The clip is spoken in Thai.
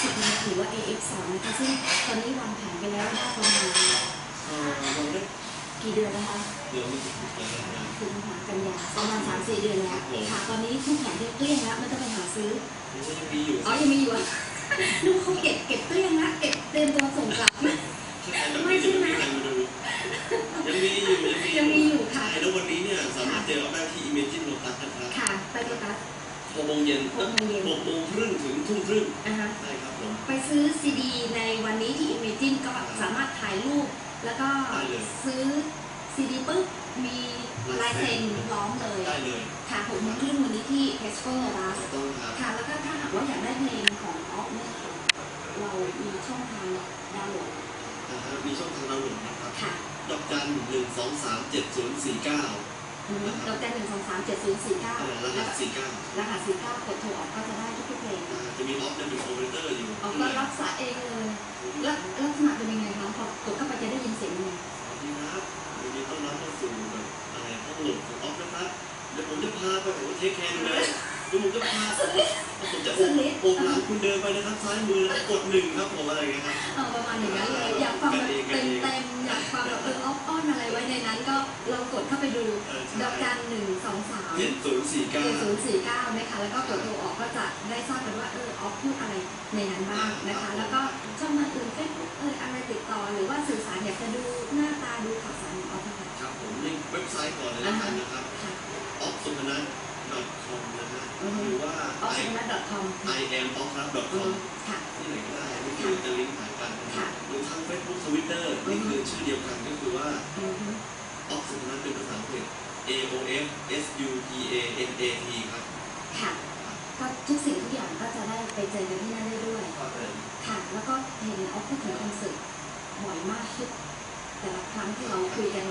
10เมตรหรือว่า AX2 นะคะซึ่งตอนนี้วางแผนไปแล้วได้ประมาณเอ่อเราได้กี่เดือนนะคะเดี๋ยวไม่ถึงเดือนแล้วนะคุมหากันยาประมาณ3-4เดือนแล้วค่ะตอนนี้ทุกแผงเกลี้ยงแล้วไม่ต้องไปหาซื้อมันก็ยังมีอยู่อ๋อยังมีอยู่อะนึกว่าเขาเก็บเก็บเกลี้ยงนะเก็บเตรียมตัวส่งกลับนะถ้าใครแบบนี้จะไม่มีใครมาดูยังมีอยู่ยังมีอยู่ค่ะใช่แล้ววันนี้เนี่ยสามารถเจอเราได้ที่ Imagine Lotus นะครับค่ะไปโลตัส หกโมงเย็นหกโมงเย็น หกโมงครึ่งถึงทุ่มครึ่งนะคะได้ครับผม ไปซื้อซีดีในวันนี้ที่ Imagine ก็สามารถถ่ายรูป แล้วก็ได้เลย ซื้อซีดีปุ๊บมีลายเซ็นพร้อมเลยได้เลยค่ะหกโมงครึ่งวันนี้ที่ Tesco ร้านถูกต้องครับ ค่ะ แล้วก็ถ้าหากว่าอยากได้เพลงของออฟเนี่ยเรามีช่องทางดาวน์โหลดนะฮะมีช่องทางดาวน์โหลดนะครับ ค่ะ ดอกจันหนึ่งสองสามเจ็ดศูนย์สี่เก้า อืมดอกจันหนึ่งสองสามเจ็ดศูนย์สี่เก้ารหัสสี่เก้ารหัสสี่เก้ากดโทรออกก็จะได้ทุกๆเพลงจะมีออฟจะเป็นโอเปอเรเตอร์อยู่ออกก็รับสายเองเลยแล้วลักษณะเป็นยังไงคะพอกดเข้าไปจะได้ยินเสียงยังไงสวัสดีครับยินดีต้อนรับเข้าสู่แบบอะไรห้องโหลดของออฟนะครับเดี๋ยวผมจะพาไปผมเทคแคร์ดูแลเดี๋ยวผมจะพาผมจะโอบโอบหลังคุณเดินไปนะครับซ้ายมือแล้วกดหนึ่งครับผมอะไรอย่างเงี้ยครับเออประมาณอย่างนั้นเลยอยากฟังแบบเต็ม ดูเออดใช่อกจันหนึ่งสองสามเจ็ดศูนย์สี่เก้าเจ็ดศูนย์สี่เก้านะคะแล้วก็กดโทรออกก็จะได้ทราบกันว่าเออออฟพูดอะไรในนั้นบ้างนะคะ แล้วก็ช่องทางอื่นเฟซบุ๊กเอออะไรติดต่อหรือว่าสื่อสารอยากจะดูหน้าตาดูข่าวสารของออฟนะคะครับผมนี่เว็บไซต์ก่อนเลยแล้วกันนะครับค่ะออฟสุพนัท .com นะฮะอือฮึหรือว่าออฟสุพนัท .com i am o f f อื com มค่ะที่ไหนก็ได้นี่คือจะลิงก์หากันค่ะหรือทาง Facebook Twitter นี่คือชื่อเดียวกันก็คือว่าอือฮึออฟสุพนัทเป็นภาษาอังกฤษ A O F S U P A N A T ครับค่ะก็ทุกสิ่งทุกอย่างก็จะได้ไปเจอกันที่นั่นได้ด้วยก็เลยค่ะ แล้วก็เห็นออฟพูดถึงคอนเสิร์ตบ่อยมากที่แต่ละครั้งที่เราคุยกัน